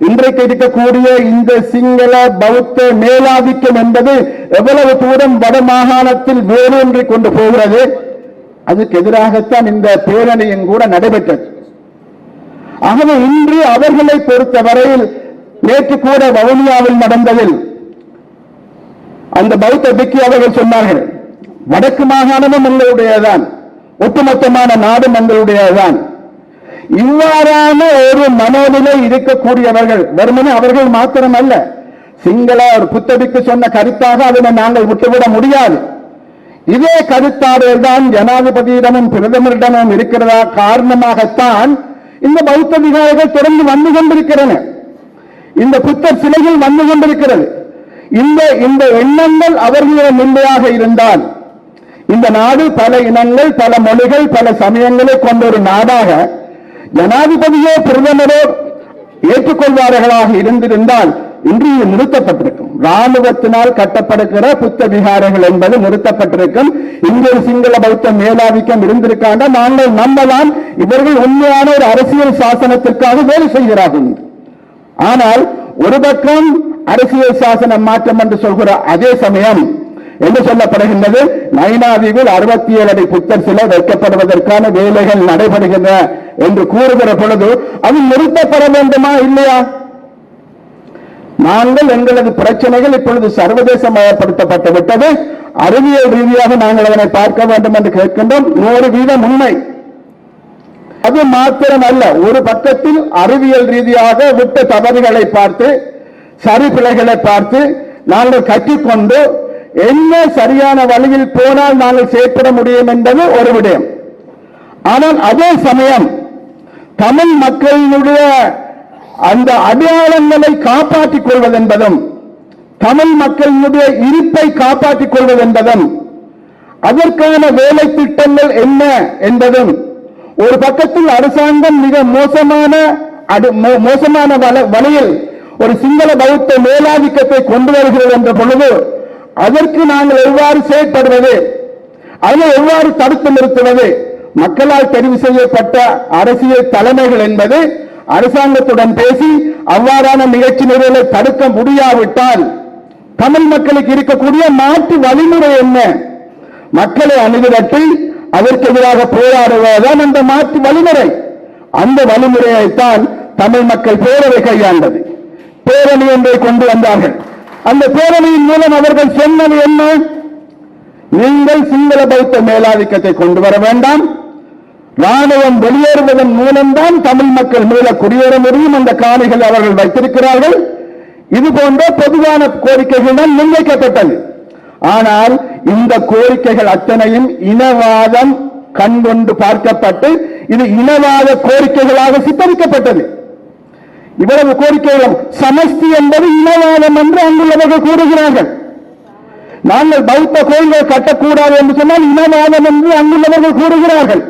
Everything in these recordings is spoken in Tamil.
இன்றைக்கு இருக்கக்கூடிய இந்த சிங்கள பௌத்த மேலாதிக்கம் என்பது எவ்வளவு தூரம் வட மாகாணத்தில் வேரூன்றி கொண்டு போகிறது? அதுக்கு எதிராகத்தான் இந்த பேரணியும் கூட நடைபெற்றது. ஆகவே இன்று அவர்களை பொறுத்தவரையில் நேற்று கூட வவுனியாவில் நடந்ததில் அந்த பௌத்த பிக்கி அவர்கள் சொன்னார்கள் வடக்கு மாகாணமும் எங்களுடையதான் ஒட்டுமொத்தமான நாடும் எங்களுடையதான் இவ்வாறான ஒரு மனோநிலை இருக்கக்கூடியவர்கள் வெறுமனே அவர்கள் மாத்திரம் அல்ல சிங்கள ஒரு புத்தபிக்கு சொன்ன கருத்தாக அதனை நாங்கள் விட்டுவிட முடியாது. இதே கருத்தாடல் தான் ஜனாதிபதியிடமும் பிரதமரிடமும் இருக்கிறதா காரணமாகத்தான் இந்த பௌத்த விகாரிகள் தொடர்ந்து வந்து கொண்டிருக்கிறன. இந்த புத்தர் சிலைகள் வந்து கொண்டிருக்கிறது. இந்த இந்த எண்ணங்கள் அவர்களிடம் இல்லையாக இருந்தால் இந்த நாடு பல இனங்கள் பல மொழிகள் பல சமயங்களை கொண்ட ஒரு நாடாக ஜனாதிபதியோ பிரதமரோ ஏற்றுக்கொள்வார்களாக இருந்திருந்தால் இன்று இது நிறுத்தப்பட்டிருக்கும். ராணுவத்தினால் கட்டப்படுகிற புத்த விகாரங்கள் என்பது நிறுத்தப்பட்டிருக்கும். இங்கே சிங்கள பௌத்த மேலாதிக்கம் இருந்திருக்காண்ட? நாங்கள் நம்பலாம் இவர்கள் உண்மையான ஒரு அரசியல் சாசனத்திற்காக வேலை செய்கிறார்கள் ஆனால் ஒரு பக்கம் அரசியல் சாசன மாற்றம் என்று சொல்கிற அதே சமயம் என்று சொல்லப்படுகின்றது. நைனாதீவில் அறுபத்தி ஏழு புத்தர் சிலை வைக்கப்படுவதற்கான வேலைகள் நடைபெறுகின்றன என்று கூறுகிற பொழுது அது நிறுத்தப்பட வேண்டுமா இல்லையா? நாங்கள் எங்களது பிரச்சனைகள் இப்பொழுது சர்வதேசமயப்படுத்தப்பட்டு விட்டது. அறிவியல் ரீதியாக நாங்கள் அதனை பார்க்க வேண்டும் என்று கேட்கின்றோம். நூறு வீதம் உண்மை. அது மாத்திரம் அல்ல ஒரு பக்கத்தில் அறிவியல் ரீதியாக விட்ட தவறுகளை பார்த்து சரி பிழைகளை பார்த்து நாங்கள் கற்றுக்கொண்டு என்ன சரியான வழியில் போனால் நாங்கள் செயற்பட முடியும் என்பது ஒரு விடயம். ஆனால் அதே சமயம் தமிழ் மக்களினுடைய அந்த அடையாளங்களை காப்பாற்றிக் கொள்வது என்பதும் தமிழ் மக்களினுடைய இருப்பை காப்பாற்றிக் கொள்வது என்பதும் அதற்கான வேலை திட்டங்கள் என்ன என்பதும் ஒரு பக்கத்தில் அரசாங்கம் மிக மோசமான அடு- மோ- மோசமான வழியில் ஒரு சிங்கள பௌத்த மேலாதிக்கத்தை கொண்டு வருகிறது என்ற பொழுது அதற்கு நாங்கள் எவ்வாறு செயற்படுவது? அதை எவ்வாறு தடுத்து நிறுத்துவது? மக்களால் தெரிவு செய்யப்பட்ட அரசியல் தலைமைகள் என்பது அரசாங்கத்துடன் பேசி அவ்வாறான நிகழ்ச்சி நிறுவலை தடுக்க முடியாவிட்டால் தமிழ் மக்களுக்கு இருக்கக்கூடிய மாற்று வழிமுறை என்ன? மக்களை அணுகுதட்டி அதற்கு எதிராக போராடுவதுதான் அந்த மாற்று வழிமுறை. அந்த வழிமுறையைத்தான் தமிழ் மக்கள் பேரவை கையாண்டது. பேரணி ஒன்றை கொண்டு வந்தார்கள். அந்த பேரணியின் மூலம் அவர்கள் சொன்னது என்ன? நீங்கள் சிங்கள பௌத்த மேலாதிக்கத்தை கொண்டு வர வேண்டாம். ராணுவம் வெளியேறுவதன் மூலம்தான் தமிழ் மக்கள் மீள குடியேற முடியும் அந்த காணிகள் அவர்கள் வைத்திருக்கிறார்கள். இது போன்ற பொதுவான கோரிக்கைகள் தான் முன்வைக்கப்பட்டது. ஆனால் இந்த கோரிக்கைகள் அத்தனையும் இனவாதம் கண்கொண்டு பார்க்கப்பட்டு இது இனவாத கோரிக்கைகளாக சித்தரிக்கப்பட்டது. இவ்வளவு கோரிக்கைகளும் சமஸ்தி என்பது இனவாதம் என்று அங்குள்ளவர்கள் கூறுகிறார்கள். நாங்கள் பௌத்த கோயில்கள் கட்டக்கூடாது என்று சொன்னால் இனவாதம் என்று அங்குள்ளவர்கள் கூறுகிறார்கள்.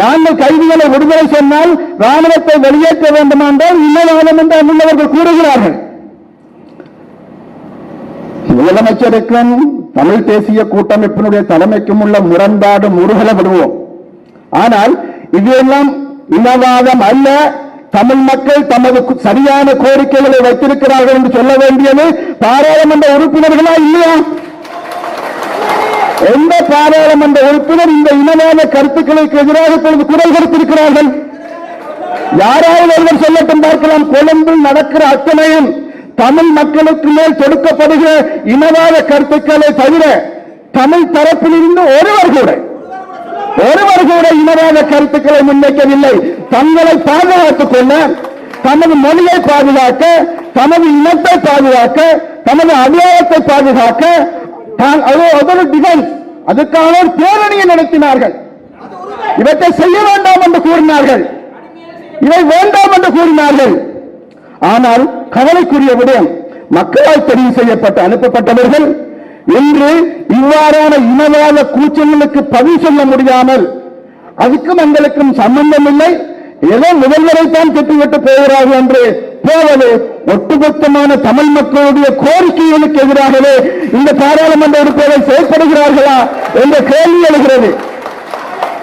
நாங்கள் கைதிகளை விடுதலை சொன்னால் ராணுவத்தை வெளியேற்ற வேண்டுமென்றால் இனவாதம் என்று அங்குள்ளவர்கள் கூறுகிறார்கள். முதலமைச்சருக்கும் தமிழ் தேசிய கூட்டமைப்பினுடைய தலைமைக்கும் உள்ள முரண்பாடு முருகல விடுவோம். ஆனால் இதெல்லாம் இனவாதம் அல்ல. தமிழ் மக்கள் தமது சரியான கோரிக்கைகளை வைத்திருக்கிறார்கள் என்று சொல்ல வேண்டியது பாராளுமன்ற உறுப்பினர்களா இல்லையா? எந்த பாராளுமன்ற உறுப்பினர் இந்த இனவாத கருத்துக்களுக்கு எதிராக இப்பொழுது குரல் கொடுத்திருக்கிறார்கள்? யாராவது ஒருவர் சொல்லட்டும் பார்க்கலாம். கொழும்பில் நடக்கிற அத்தனையும் தமிழ் மக்களுக்கு மேல் தொடுக்கப்படுகிற இனவாத கருத்துக்களை தவிர தமிழ் தரப்பிலிருந்து ஒருவர் கூட கூட இனவாத கருத்துக்களை முன்வைக்கவில்லை. தங்களை பாதுகாத்துக் கொள்ள தமது மொழியை பாதுகாக்க தமது இனத்தை பாதுகாக்க தமது அடையாளத்தை பாதுகாக்க டிஃபென்ஸ் அதுக்கான ஒரு பேரணியை நடத்தினார்கள். இவற்றை செய்ய வேண்டாம் என்று கூறினார்கள். இவை வேண்டாம் என்று கூறினார்கள். ஆனால் கவலைக்குரிய விடயம் மக்களால் தெரிவு செய்யப்பட்டு அனுப்பப்பட்டவர்கள் இன்று இவ்வாறான இனவாத கூச்சல்களுக்கு பதில் சொல்ல முடியாமல் அதுக்கும் எங்களுக்கும் சம்பந்தம் இல்லை ஏதோ முதல்வரைத்தான் திட்டுவிட்டு போகிறார்கள் என்று போவது ஒட்டுமொத்தமான தமிழ் மக்களுடைய கோரிக்கைகளுக்கு எதிராகவே இந்த பாராளுமன்ற உறுப்பினர்கள் செயல்படுகிறார்களா என்ற கேள்வி எழுகிறது.